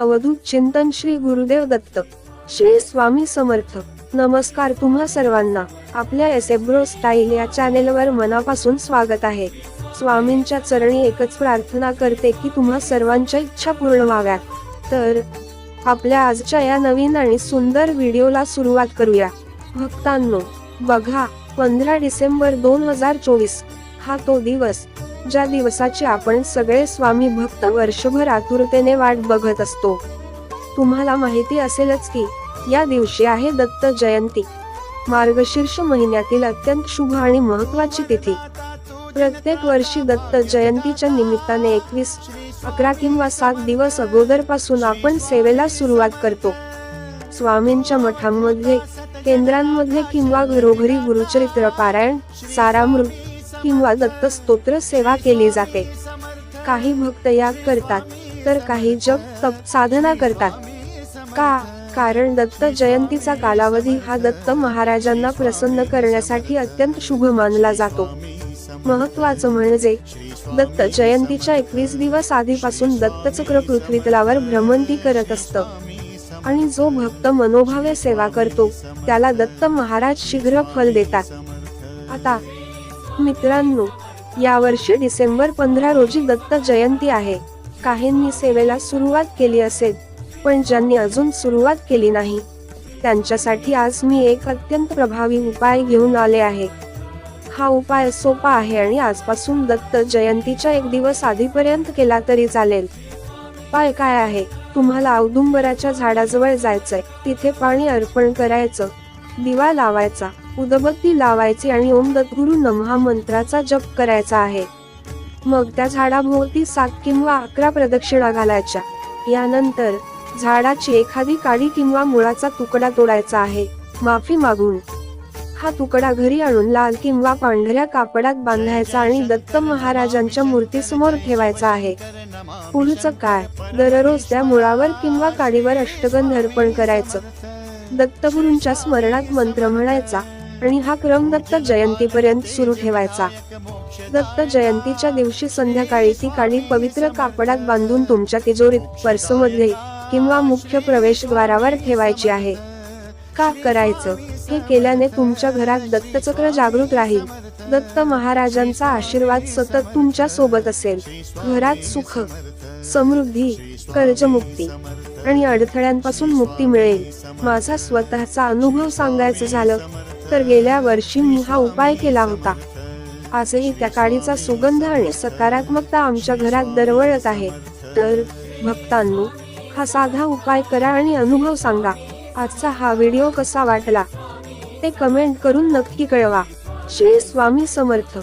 अवधूत चिंतन श्री गुरुदेव दत्त. श्री स्वामी समर्थ. नमस्कार तुम्हा सर्वांना. आपल्या एसेब्रो स्टाईल या चॅनेलवर मनापासून स्वागत आहे. स्वामींच्या चरणी एकच प्रार्थना करते की तुम्हा सर्वांच्या इच्छा पूर्ण व्हाव्यात. तर आपल्या आजच्या या नवीन आणि सुंदर व्हिडिओला सुरुवात करूया. भक्तांनो बघा पंधरा डिसेंबर दोन हजार चोवीस. हा तो दिवस. ज्या दिवसाची आपण सगळे स्वामी भक्त वर्षभर आतुरतेने वाट बघत असतो. तुम्हाला माहिती असेलच की या दिवशी आहे दत्त जयंती. मार्गशीर्ष महिन्यातील अत्यंत शुभ आणि महत्वाची तिथी. प्रत्येक वर्षी दत्त जयंतीच्या निमित्ताने एकवीस अकरा किंवा सात दिवस अगोदरपासून आपण सेवेला सुरुवात करतो. स्वामींच्या मठांमध्ये केंद्रांमध्ये किंवा घरोघरी गुरुचरित्र पारायण सारामृत किंवा दत्त स्तोत्र सेवा केली जाते. काही भक्त याग करतात तर काही जप तप साधना करतात. का? कारण दत्त जयंतीचा कालावधी हा दत्त महाराजांना प्रसन्न करण्यासाठी अत्यंत शुभ मानला जातो. महत्वाचं म्हणजे दत्त जयंतीच्या एकवीस दिवस आधीपासून दत्तचक्र पृथ्वीतलावर भ्रमंती करत असतं. आणि जो भक्त मनोभावे सेवा करतो त्याला दत्त महाराज शीघ्र फल देतात. आता मित्रांनो यावर्षी डिसेंबर पंधरा रोजी दत्त जयंती आहे. काहींनी सेवेला सुरुवात केली असेल पण ज्यांनी अजून सुरुवात केली नाही त्यांच्यासाठी आज मी एक अत्यंत प्रभावी उपाय घेऊन आले आहे. हा उपाय सोपा आहे आणि आजपासून दत्त जयंतीच्या एक दिवस आधीपर्यंत केला तरी चालेल. उपाय काय आहे? तुम्हाला औदुंबराच्या झाडाजवळ जायचंय. तिथे पाणी अर्पण करायचं दिवा लावायचा. उदबत्ती लावायची आणि ओम दत्तगुरु नमहा मंत्राचा जप करायचा आहे. मग त्या झाडाभोवती सात किंवा अकरा प्रदक्षिणा घालायच्या. यानंतर झाडाची एखादी काडी किंवा मुळाचा तुकडा तोडायचा आहे. माफी मागून. हा तुकडा घरी आणून लाल किंवा पांढऱ्या कापडात बांधायचा आणि दत्त महाराजांच्या मूर्तीसमोर ठेवायचा आहे. पुढचं काय? दररोज त्या मुळावर किंवा काडीवर अष्टगंध अर्पण करायचं. दत्तगुरूंच्या स्मरणात मंत्र म्हणायचा आणि हा क्रम दत्त जयंतीपर्यंत सुरू ठेवायचा. दत्त जयंतीच्या दिवशी संध्याकाळी ती काडी पवित्र कापडात बांधून तुमच्या तिजोरीत पर्समध्ये किंवा मुख्य प्रवेशद्वारावर ठेवायची आहे. का करायचं? हे केल्याने तुमच्या घरात दत्तचक्र जागृत राहील. दत्त महाराजांचा आशीर्वाद सतत तुमच्यासोबत असेल. घरात सुख समृद्धी कर्जमुक्ती आणि अडथळ्यांपासून मुक्ती मिळेल. माझा स्वतःचा अनुभव सांगायचं झालं तर गेल्या वर्षी मी हा उपाय केला होता. आजही त्या काडीचा सुगंध आणि सकारात्मकता आमच्या घरात दरवळत आहे. तर भक्तांनो हा साधा उपाय करा आणि अनुभव सांगा. आजचा हा व्हिडिओ कसा वाटला? ते कमेंट करून नक्की कळवा. श्री स्वामी समर्थ.